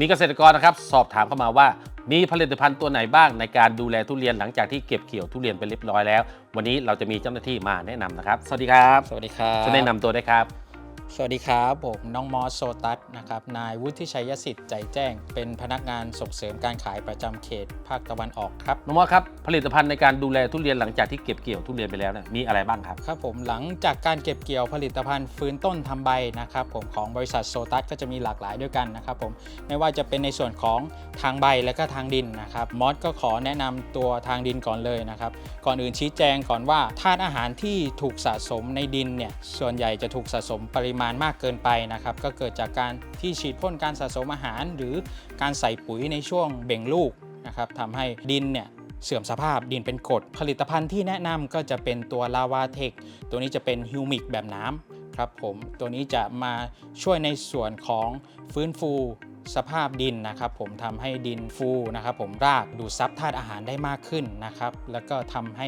มีเกษตรกรนะครับสอบถามเข้ามาว่า มีผลิตภัณฑ์ตัวไหนบ้างในการดูแลทุเรียนหลังจากที่เก็บเกี่ยวทุเรียนไปเรียบร้อยแล้ว วันนี้เราจะมีเจ้าหน้าที่มาแนะนำนะครับ สวัสดีครับสวัสดีครับช่วยแนะนำตัวด้วยครับ สวัสดีครับ ผมน้องมอสโซตัสนะครับนายวุฒิชัยสิทธิ์ใจแจ้ง เป็นพนักงานส่งเสริมการขายประจำเขตภาคตะวันออกครับน้องมอสครับผลิตภัณฑ์ในการดูแลทุเรียนหลังจากที่เก็บเกี่ยวทุเรียนไปแล้วเนี่ยมีอะไรบ้างครับครับผมหลังจากการเก็บเกี่ยวผลิตภัณฑ์ฟื้นต้นทำใบนะครับผมของบริษัทโซตัสก็จะมีหลากหลายด้วยกันนะครับผมไม่ว่าจะเป็นในส่วนของทางใบและก็ทางดินนะครับมอสก็ขอแนะนำตัวทางดินก่อนเลยนะครับก่อนอื่นชี้แจงก่อนว่าธาตุอาหารที่ถูกสะสมในดินเนี่ยส่วนใหญ่จะถูกสะสมปริมาณมากเกินไปนะครับ ก็เกิดจากการที่ฉีดพ่นการสะสมอาหาร หรือการใส่ปุ๋ยในช่วงเบ่งลูกนะครับทำให้ดินเนี่ยเสื่อมสภาพดินเป็นกรดผลิตภัณฑ์ที่แนะนำก็จะเป็นตัวลาวาเทคตัวนี้จะเป็นฮิวมิกแบบน้ำครับผมตัวนี้จะมาช่วยในส่วนของฟื้นฟู สภาพดินนะครับผมทำให้ดินฟูนะครับผมรากดูดซับธาตุอาหารได้มากขึ้นนะครับแล้วก็ทำให้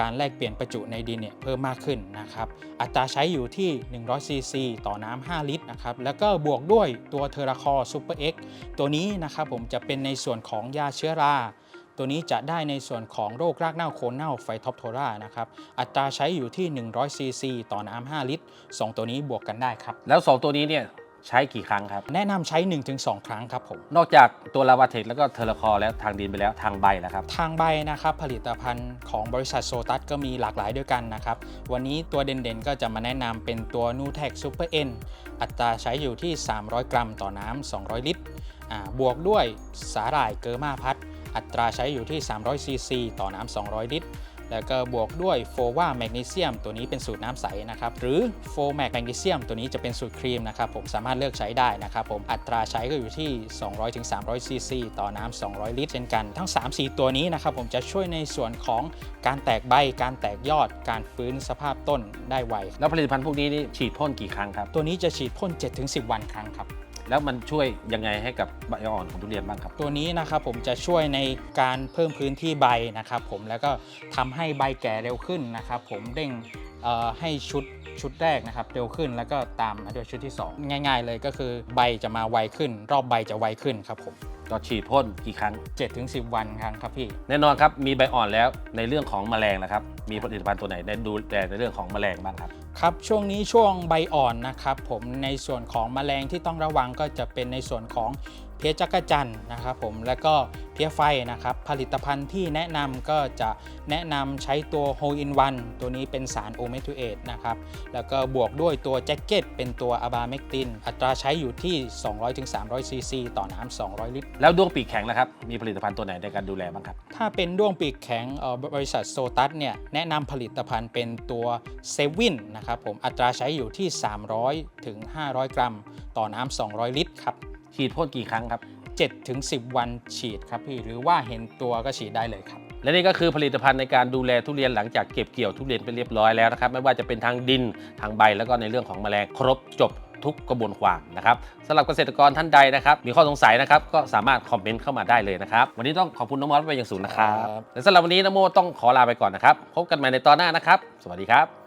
การแลกเปลี่ยนประจุในดินเนี่ยเพิ่มมากขึ้นนะครับอัตราใช้อยู่ที่ 100 ซีซีต่อน้ำ5ลิตรนะครับแล้วก็บวกด้วยตัวเทอราคอซูเปอร์เอ็กตัวนี้นะครับผมจะเป็นในส่วนของยาเชื้อราตัวนี้จะได้ในส่วนของโรครากเน่าโคนเน่าไฟท็อปโทรานะครับ อัตราใช้อยู่ที่ 100 ซีซี ต่อน้ำ 5 ลิตร 2 ตัวนี้บวกกันได้ครับ แล้ว 2 ตัวนี้เนี่ย ใช้กี่ครั้งครับ แนะนำใช้ 1-2 ครั้งครับผม นอกจากตัวลาวาเทคแล้วก็เทอร์คอร์แล้วทางดินไปแล้วทางใบแล้วครับ ทางใบนะครับผลิตภัณฑ์ของบริษัทโซตัสก็มีหลากหลายด้วยกันนะครับ วันนี้ตัวเด่นๆ ก็จะมาแนะนำเป็นตัวนูแท็กซูเปอร์เอ็นอัตราใช้อยู่ที่ 300 กรัมต่อน้ำ200 ลิตรอ่าบวกด้วยสาหร่ายเกอร์มาพัดอัตราใช้อยู่ที่ 300 ซีซี ต่อน้ำ200 ลิตร แล้วก็บวกด้วยโฟวาแมกนีเซียมตัวนี้เป็นสูตรน้ำใสนะครับหรือโฟแมกแมกนีเซียมตัวนี้จะเป็นสูตรครีมนะครับผมสามารถเลือกใช้ได้นะครับผมอัตราใช้ก็อยู่ที่ 200-300ซีซีต่อน้ำ200 ลิตรเช่นกัน ทั้ง 3-4 ตัวนี้นะครับผมจะช่วยในส่วนของการแตกใบการแตกยอดการฟื้นสภาพต้นได้ไวแล้วผลิตภัณฑ์พวกนี้นี่ฉีดพ่นกี่ครั้งครับ ตัวนี้จะฉีดพ่น 7-10 วันครั้งครับ แล้วมันช่วยยังไงให้กับใบอ่อนของทุเรียนบ้างครับ ตัวนี้นะครับผมจะช่วยในการเพิ่มพื้นที่ใบนะครับผมแล้วก็ทำให้ใบแก่เร็วขึ้นนะครับผมเร่งเอ่อให้ชุดชุดแรกนะครับเร็วขึ้นแล้วก็ตามมาด้วยชุดที่ 2 ง่าย ๆ เลยก็คือใบจะมาไวขึ้น รอบใบจะไวขึ้นครับผมก็ฉีดพ่นกี่ครั้ง 7-10 วันครั้งครับพี่ แน่นอนครับ มีใบอ่อนแล้วในเรื่องของแมลงนะครับ มีผลิตภัณฑ์ตัวไหนได้ดูแลในเรื่องของแมลงบ้างครับ ครับช่วงนี้ช่วงใบอ่อนนะครับผมในส่วนของแมลงที่ต้องระวังก็จะเป็นในส่วนของ พี้ยจักรจันทร์นะครับผมแล้วก็เพี้ยไฟนะครับ ผลิตภัณฑ์ที่แนะนำก็จะแนะนำใช้ตัว Hole in One ตัวนี้เป็นสารโอเมทูเอตนะครับ แล้วก็บวกด้วยตัวแจ็คเก็ตเป็นตัวอะบาเมกติน อัตราใช้อยู่ที่ 200-300 ซีซีต่อน้ำ 200 ลิตร แล้วดวงปีกแข็งนะครับ มีผลิตภัณฑ์ตัวไหนในการดูแลบ้างครับ ถ้าเป็นด้วงปีกแข็งเอ่อบริษัทโซตัสเนี่ยแนะนำผลิตภัณฑ์เป็นตัวเซวินนะครับผมอัตราใช้อยู่ที่ 300ถึง500 กรัม ต่อน้ำ 200 ลิตรครับ ฉีดพ่นกี่ครั้งครับ7ถึง10 วันฉีดครับพี่หรือว่าเห็นตัวก็ฉีดได้เลยครับ และนี่ก็คือผลิตภัณฑ์ในการดูแลทุเรียนหลังจากเก็บเกี่ยวทุเรียนไปเรียบร้อยแล้วนะครับ ไม่ว่าจะเป็นทางดินทางใบแล้วก็ในเรื่องของแมลงครบจบทุกกระบวนความนะครับสำหรับเกษตรกรท่านใดนะครับ มีข้อสงสัยนะครับ ก็สามารถคอมเมนต์เข้ามาได้เลยนะครับ วันนี้ต้องขอบคุณน้องมอสไปอย่างสูงนะครับครับและสำหรับวันนี้น้องโมต้องขอลาไปก่อนนะครับ พบกันใหม่ในตอนหน้านะครับ สวัสดีครับ